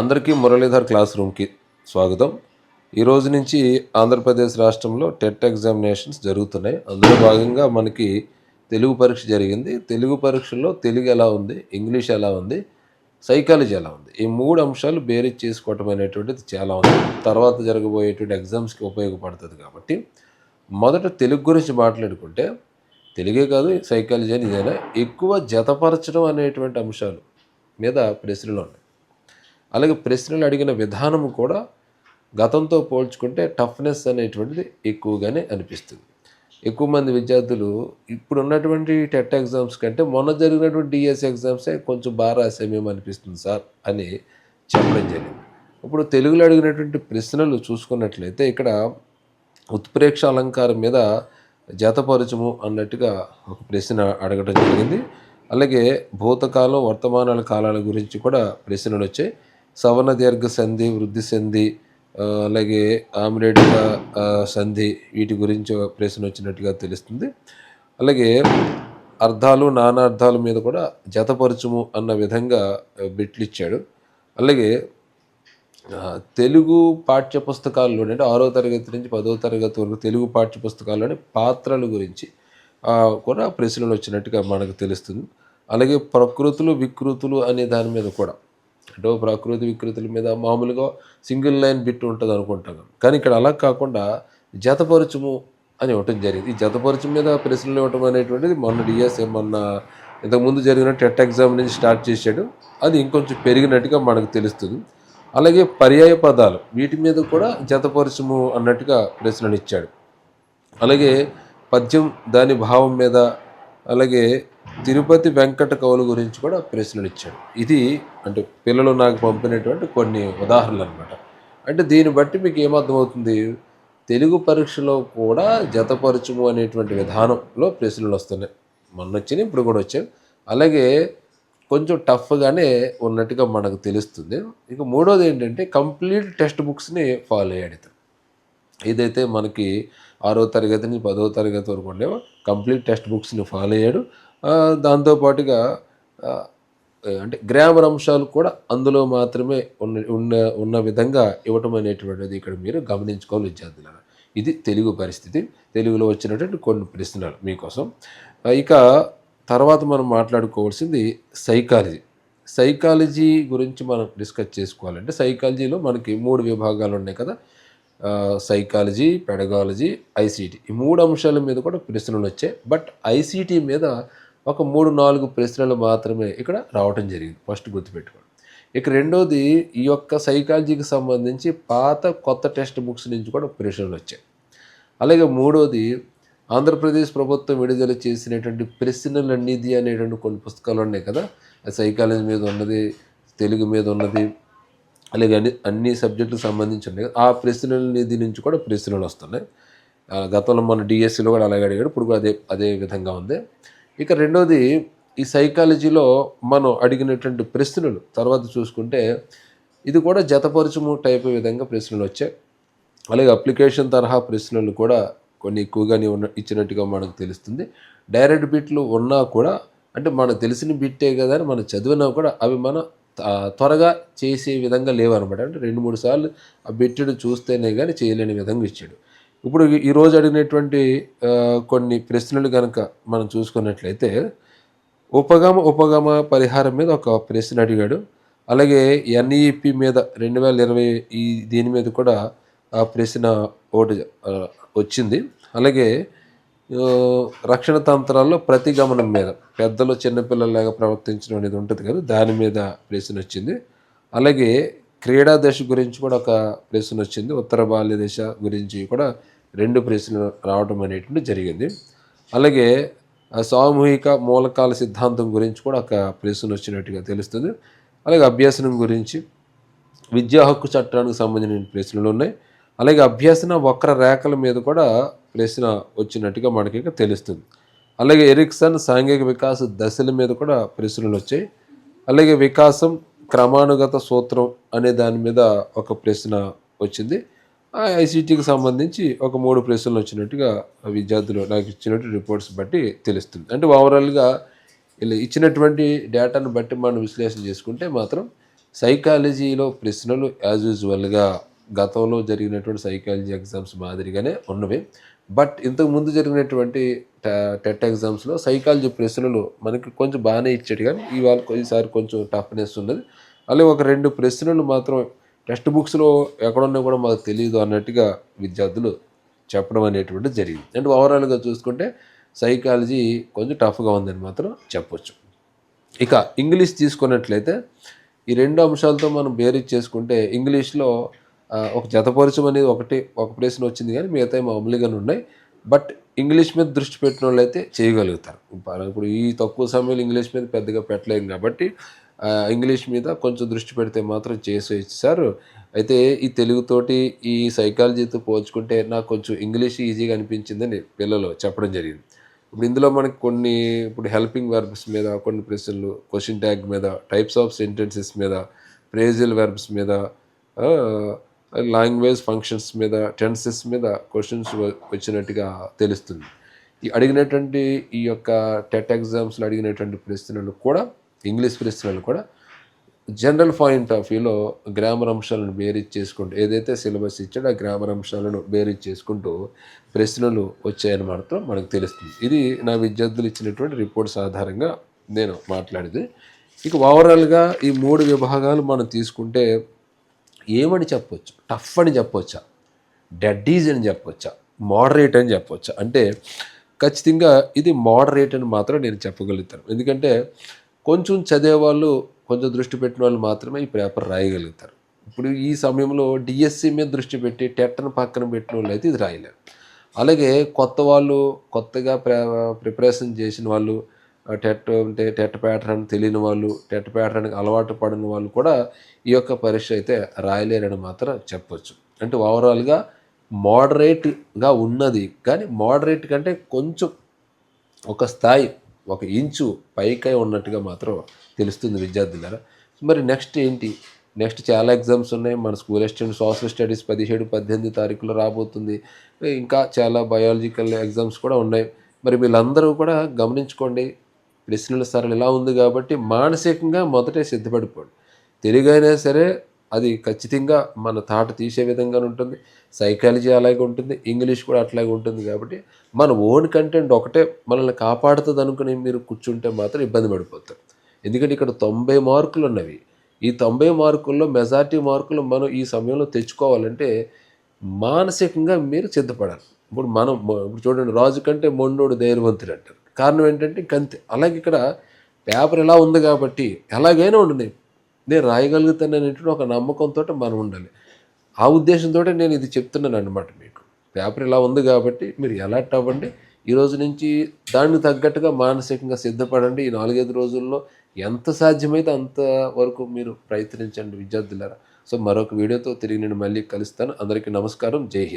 అందరికీ మురళీధర్ క్లాస్ రూమ్కి స్వాగతం. ఈ రోజు నుంచి ఆంధ్రప్రదేశ్ రాష్ట్రంలో టెట్ ఎగ్జామినేషన్స్ జరుగుతున్నాయి. అందులో భాగంగా మనకి తెలుగు పరీక్ష జరిగింది. తెలుగు పరీక్షలో తెలుగు ఎలా ఉంది? ఇంగ్లీష్ ఎలా ఉంది? సైకాలజీ ఎలా ఉంది? ఈ మూడు అంశాలు బేరీజ్ చేసుకోవటం అనేటువంటిది చాలా ఉంది. తర్వాత జరగబోయేటువంటి ఎగ్జామ్స్కి ఉపయోగపడుతుంది కాబట్టి మొదట తెలుగు గురించి మాట్లాడుకుంటే తెలుగే కాదు సైకాలజీ అని ఇదైనా? ఎక్కువ జతపరచడం అనేటువంటి అంశాలు మీద ప్రశ్నలు ఉన్నాయి. అలాగే ప్రశ్నలు అడిగిన విధానం కూడా గతంతో పోల్చుకుంటే టఫ్నెస్ అనేటువంటిది ఎక్కువగానే అనిపిస్తుంది. ఎక్కువ మంది విద్యార్థులు ఇప్పుడు ఉన్నటువంటి టెట్ ఎగ్జామ్స్ కంటే మొన్న జరిగినటువంటి డిఎస్ ఎగ్జామ్సే కొంచెం బాగా రాసేమేమో అనిపిస్తుంది సార్ అని చెప్పడం జరిగింది. ఇప్పుడు తెలుగులో అడిగినటువంటి ప్రశ్నలు చూసుకున్నట్లయితే ఇక్కడ ఉత్ప్రేక్ష అలంకారం మీద జతపరచము అన్నట్టుగా ఒక ప్రశ్న అడగడం జరిగింది. అలాగే భూతకాలం వర్తమానాల కాలాల గురించి కూడా ప్రశ్నలు వచ్చాయి. సవర్ణ దీర్ఘ సంధి వృద్ధి సంధి అలాగే ఆమ్రేడిక సంధి వీటి గురించి ఒక ప్రశ్న వచ్చినట్టుగా తెలుస్తుంది. అలాగే అర్థాలు నానార్థాల మీద కూడా జతపరచుము అన్న విధంగా బిట్లిచ్చాడు ఇచ్చాడు. అలాగే తెలుగు పాఠ్య పుస్తకాల్లోనే అంటే ఆరో తరగతి నుంచి పదో తరగతి వరకు తెలుగు పాఠ్య పుస్తకాల్లోనే పాత్రల గురించి కూడా ప్రశ్నలు వచ్చినట్టుగా మనకు తెలుస్తుంది. అలాగే ప్రకృతులు వికృతులు అనే దాని మీద కూడా. అంటే ప్రకృతి వికృతుల మీద మామూలుగా సింగిల్ లైన్ బిట్ ఉంటుంది అనుకుంటాం. కానీ ఇక్కడ అలా కాకుండా జతపరచుము అని ఇవ్వటం జరిగింది. ఈ జతపరచు మీద ప్రశ్నలు ఇవ్వటం అనేటువంటిది మొన్న డిఎస్ఏ మొన్న ఇంతకుముందు జరిగిన టెట్ ఎగ్జామ్ నుంచి స్టార్ట్ చేశాడు. అది ఇంకొంచెం పెరిగినట్టుగా మనకు తెలుస్తుంది. అలాగే పర్యాయ పదాలు వీటి మీద కూడా జతపరచము అన్నట్టుగా ప్రశ్నలు ఇచ్చాడు. అలాగే పద్యం దాని భావం మీద అలాగే తిరుపతి వెంకట కవుల గురించి కూడా ప్రశ్నలు ఇచ్చాడు. ఇది అంటే పిల్లలు నాకు పంపినటువంటి కొన్ని ఉదాహరణలు అనమాట అంటే దీన్ని బట్టి మీకు ఏమర్థమవుతుంది? తెలుగు పరీక్షలో కూడా జతపరచము అనేటువంటి విధానంలో ప్రశ్నలు వస్తున్నాయి. మొన్న వచ్చినాయి ఇప్పుడు కూడా వచ్చాయి. అలాగే కొంచెం టఫ్గానే ఉన్నట్టుగా మనకు తెలుస్తుంది. ఇక మూడోది ఏంటంటే కంప్లీట్ టెక్స్ట్ బుక్స్ని ఫాలో అయ్యాడు ఇతను. ఏదైతే మనకి ఆరో తరగతి నుంచి పదో తరగతి వరకు ఉండేవో కంప్లీట్ టెక్స్ట్ బుక్స్ని ఫాలో అయ్యాడు. దాంతోపాటుగా అంటే గ్రామర్ అంశాలు కూడా అందులో మాత్రమే ఉన్న ఉన్న ఉన్న విధంగా ఇవ్వటం అనేటువంటిది ఇక్కడ మీరు గమనించుకోవాలి విద్యార్థులారా. ఇది తెలుగు పరిస్థితి. తెలుగులో వచ్చినటువంటి కొన్ని ప్రశ్నలు మీకోసం. ఇక తర్వాత మనం మాట్లాడుకోవాల్సింది సైకాలజీ. సైకాలజీ గురించి మనం డిస్కస్ చేసుకోవాలంటే సైకాలజీలో మనకి మూడు విభాగాలు ఉన్నాయి కదా. సైకాలజీ పెడగాలజీ ఐసీటీ ఈ మూడు అంశాల మీద కూడా ప్రశ్నలు వచ్చాయి బట్ ఐసీటీ మీద ఒక మూడు నాలుగు ప్రశ్నలు మాత్రమే ఇక్కడ రావటం జరిగింది. ఫస్ట్ గుర్తుపెట్టుకోండి. ఇక రెండోది ఈ యొక్క సైకాలజీకి సంబంధించి పాత కొత్త టెక్స్ట్ బుక్స్ నుంచి కూడా ప్రశ్నలు వచ్చాయి. అలాగే మూడోది ఆంధ్రప్రదేశ్ ప్రభుత్వం విడుదల చేసినటువంటి ప్రశ్నల నిధి అనేటువంటి కొన్ని పుస్తకాలు ఉన్నాయి కదా. సైకాలజీ మీద ఉన్నది తెలుగు మీద ఉన్నది అలాగే అన్ని అన్ని సబ్జెక్టులకు సంబంధించి ఆ ప్రశ్నల నిధి నుంచి కూడా ప్రశ్నలు వస్తున్నాయి. గతంలో మన డిఎస్సిలో కూడా అలాగే అడిగాడు. ఇప్పుడు కూడా అదే అదే విధంగా ఉంది. ఇక రెండోది ఈ సైకాలజీలో మనం అడిగినటువంటి ప్రశ్నలు తర్వాత చూసుకుంటే ఇది కూడా జతపరచము టైప్ విధంగా ప్రశ్నలు వచ్చాయి. అలాగే అప్లికేషన్ తరహా ప్రశ్నలు కూడా కొన్ని ఎక్కువగానే ఉన్న ఇచ్చినట్టుగా మనకు తెలుస్తుంది. డైరెక్ట్ బిట్లు ఉన్నా కూడా అంటే మనకు తెలిసిన బిట్టే కదా అని మనం చదివినా కూడా అవి మన త్వరగా చేసే విధంగా లేవనమాట. అంటే రెండు మూడు సార్లు ఆ బిట్టుడు చూస్తేనే కానీ చేయలేని విధంగా ఇచ్చాడు. ఇప్పుడు ఈరోజు అడిగినటువంటి కొన్ని ప్రశ్నలు కనుక మనం చూసుకున్నట్లయితే ఉపగమ ఉపగమ పరిహారం మీద ఒక ప్రశ్న అడిగాడు. అలాగే ఎన్ఈపి మీద రెండు వేల ఇరవై ఈ దీని మీద కూడా ఆ ప్రశ్న ఒకటి వచ్చింది. అలాగే రక్షణ తంత్రాల్లో ప్రతిగమనం మీద. పెద్దలు చిన్నపిల్లలాగా ప్రవర్తించడం అనేది ఉంటుంది కదా దాని మీద ప్రశ్న వచ్చింది. అలాగే క్రీడా దశ గురించి కూడా ఒక ప్రశ్న వచ్చింది. ఉత్తర బాల్య దశ గురించి కూడా రెండు ప్రశ్నలు రావడం అనేటువంటి జరిగింది. అలాగే సామూహిక మూలకాల సిద్ధాంతం గురించి కూడా ఒక ప్రశ్న వచ్చినట్టుగా తెలుస్తుంది. అలాగే అభ్యాసనం గురించి విద్యా హక్కు చట్టానికి సంబంధించిన ప్రశ్నలు ఉన్నాయి. అలాగే అభ్యాసన వక్ర రేఖల మీద కూడా ప్రశ్న వచ్చినట్టుగా మనకి తెలుస్తుంది. అలాగే ఎరిక్సన్ సాంఘిక వికాస దశల మీద కూడా ప్రశ్నలు వచ్చాయి. అలాగే వికాసం క్రమానుగత సూత్రం అనే దాని మీద ఒక ప్రశ్న వచ్చింది. ఆ ఐసీటీకి సంబంధించి ఒక మూడు ప్రశ్నలు వచ్చినట్టుగా విద్యార్థులు నాకు ఇచ్చినట్టు రిపోర్ట్స్ బట్టి తెలుస్తుంది. అంటే ఓవరాల్గా ఇలా ఇచ్చినటువంటి డేటాను బట్టి మనం విశ్లేషణ చేసుకుంటే మాత్రం సైకాలజీలో ప్రశ్నలు యాజ్ యూజువల్గా గతంలో జరిగినటువంటి సైకాలజీ ఎగ్జామ్స్ మాదిరిగానే ఉన్నవి. బట్ ఇంతకు ముందు జరిగినటువంటి ట- టెట్ ఎగ్జామ్స్లో సైకాలజీ ప్రశ్నలు మనకి కొంచెం బాగానే ఇచ్చాడు కానీ ఇవాళ ఈసారి కొంచెం టఫ్నెస్ ఉన్నది. అలాగే ఒక రెండు ప్రశ్నలు మాత్రం టెక్స్ట్ బుక్స్లో ఎక్కడున్నా కూడా మాకు తెలియదు అన్నట్టుగా విద్యార్థులు చెప్పడం అనేటువంటిది జరిగింది. అంటే ఓవరాల్గా చూసుకుంటే సైకాలజీ కొంచెం టఫ్గా ఉందని మాత్రం చెప్పొచ్చు. ఇక ఇంగ్లీష్ తీసుకున్నట్లయితే ఈ రెండు అంశాలతో మనం బేరీజ్ చేసుకుంటే ఇంగ్లీష్లో ఒక జతపరచం అనేది ఒకటి ఒక ప్లేస్ వచ్చింది కానీ మిగతా మామూలుగానే ఉన్నాయి. బట్ ఇంగ్లీష్ మీద దృష్టి పెట్టిన వాళ్ళు అయితే చేయగలుగుతారు. ఇప్పుడు ఈ తక్కువ సమయంలో ఇంగ్లీష్ మీద పెద్దగా పెట్టలేము కాబట్టి ఇంగ్లీష్ మీద కొంచెం దృష్టి పెడితే మాత్రం చేసేసారు అయితే ఈ తెలుగుతోటి ఈ సైకాలజీతో పోల్చుకుంటే నాకు కొంచెం ఇంగ్లీష్ ఈజీగా అనిపించిందని పిల్లలు చెప్పడం జరిగింది. ఇప్పుడు ఇందులో మనకి కొన్ని ఇప్పుడు హెల్పింగ్ వెర్బ్స్ మీద కొన్ని ప్రశ్నలు క్వశ్చన్ ట్యాగ్ మీద టైప్స్ ఆఫ్ సెంటెన్సెస్ మీద ప్రేజల్ వెర్బ్స్ మీద లాంగ్వేజ్ ఫంక్షన్స్ మీద టెన్సెస్ మీద క్వశ్చన్స్ వచ్చినట్టుగా తెలుస్తుంది. ఈ అడిగినటువంటి ఈ యొక్క టెట్ ఎగ్జామ్స్లో అడిగినటువంటి ప్రశ్నలు కూడా ఇంగ్లీష్ ప్రశ్నలు కూడా జనరల్ పాయింట్ ఆఫ్ వ్యూలో గ్రామర్ అంశాలను బేరీజ్ చేసుకుంటూ ఏదైతే సిలబస్ ఇచ్చాడో ఆ గ్రామర్ అంశాలను బేరీజ్ చేసుకుంటూ ప్రశ్నలు వచ్చాయని మాత్రం మనకు తెలుస్తుంది. ఇది నా విద్యార్థులు ఇచ్చినటువంటి రిపోర్ట్స్ ఆధారంగా నేను మాట్లాడేది. ఇక ఓవరాల్గా ఈ మూడు విభాగాలు మనం తీసుకుంటే ఏమని చెప్పొచ్చు? టఫ్ అని చెప్పొచ్చా? డెడ్డీజ్ అని చెప్పొచ్చా? మోడరేట్ అని చెప్పొచ్చా? అంటే ఖచ్చితంగా ఇది మోడరేట్ అని మాత్రం నేను చెప్పగలుగుతాను. ఎందుకంటే కొంచెం చదివేవాళ్ళు కొంచెం దృష్టి పెట్టిన వాళ్ళు మాత్రమే ఈ పేపర్ రాయగలుగుతారు. ఇప్పుడు ఈ సమయంలో డిఎస్సి మీద దృష్టి పెట్టి టెట్ను పక్కన పెట్టిన వాళ్ళు అయితే ఇది రాయలేరు. అలాగే కొత్త వాళ్ళు కొత్తగా ప్ర ప్రిపరేషన్ చేసిన వాళ్ళు టెట్ అంటే టెట్ ప్యాటర్న్ తెలియని వాళ్ళు టెట్ ప్యాటర్న్కి అలవాటు పడిన వాళ్ళు కూడా ఈ యొక్క పరీక్ష అయితే రాయలేరని మాత్రం చెప్పొచ్చు. అంటే ఓవరాల్గా మోడరేట్గా ఉన్నది. కానీ మోడరేట్ కంటే కొంచెం ఒక స్థాయి ఒక ఇంచు పైకై ఉన్నట్టుగా మాత్రం తెలుస్తుంది విద్యార్థులారా. మరి నెక్స్ట్ ఏంటి? నెక్స్ట్ చాలా ఎగ్జామ్స్ ఉన్నాయి. మన స్కూల్ అసిస్టెంట్ సోషల్ స్టడీస్ పదిహేడు పద్దెనిమిది తారీఖులో రాబోతుంది. ఇంకా చాలా బయాలజికల్ ఎగ్జామ్స్ కూడా ఉన్నాయి. మరి వీళ్ళందరూ కూడా గమనించుకోండి. ప్రశ్నల సరళి ఇలా ఉంది కాబట్టి మానసికంగా మొదటే సిద్ధపడిపోండి. తెలుగైనా సరే అది ఖచ్చితంగా మన తాట తీసే విధంగా ఉంటుంది. సైకాలజీ అలాగే ఉంటుంది. ఇంగ్లీష్ కూడా అట్లాగే ఉంటుంది కాబట్టి మన ఓన్ కంటెంట్ ఒకటే మనల్ని కాపాడుతుంది అనుకుని మీరు కూర్చుంటే మాత్రం ఇబ్బంది పడిపోతారు ఎందుకంటే ఇక్కడ తొంభై మార్కులు ఉన్నవి. ఈ తొంభై మార్కుల్లో మెజార్టీ మార్కులు మనం ఈ సమయంలో తెచ్చుకోవాలంటే మానసికంగా మీరు సిద్ధపడాలి. ఇప్పుడు మనం ఇప్పుడు చూడండి రాజు కంటే మొండోడు ధైర్యవంతుడు అంటారు. కారణం ఏంటంటే కంతి. అలాగే ఇక్కడ పేపర్ ఎలా ఉంది కాబట్టి ఎలాగైనా ఉండండి. నేను రాయగలుగుతాను అనేటువంటి ఒక నమ్మకంతో మనం ఉండాలి. ఆ ఉద్దేశంతో నేను ఇది చెప్తున్నాను అనమాట మీకు. పేపర్ ఇలా ఉంది కాబట్టి మీరు ఎలాట్ అవ్వండి. ఈ రోజు నుంచి దానికి తగ్గట్టుగా మానసికంగా సిద్ధపడండి. ఈ నాలుగైదు రోజుల్లో ఎంత సాధ్యమైతే అంత వరకు మీరు ప్రయత్నించండి విద్యార్థులారా. సో మరొక వీడియోతో తిరిగి నేను మళ్ళీ కలుస్తాను. అందరికీ నమస్కారం. జై హింద్.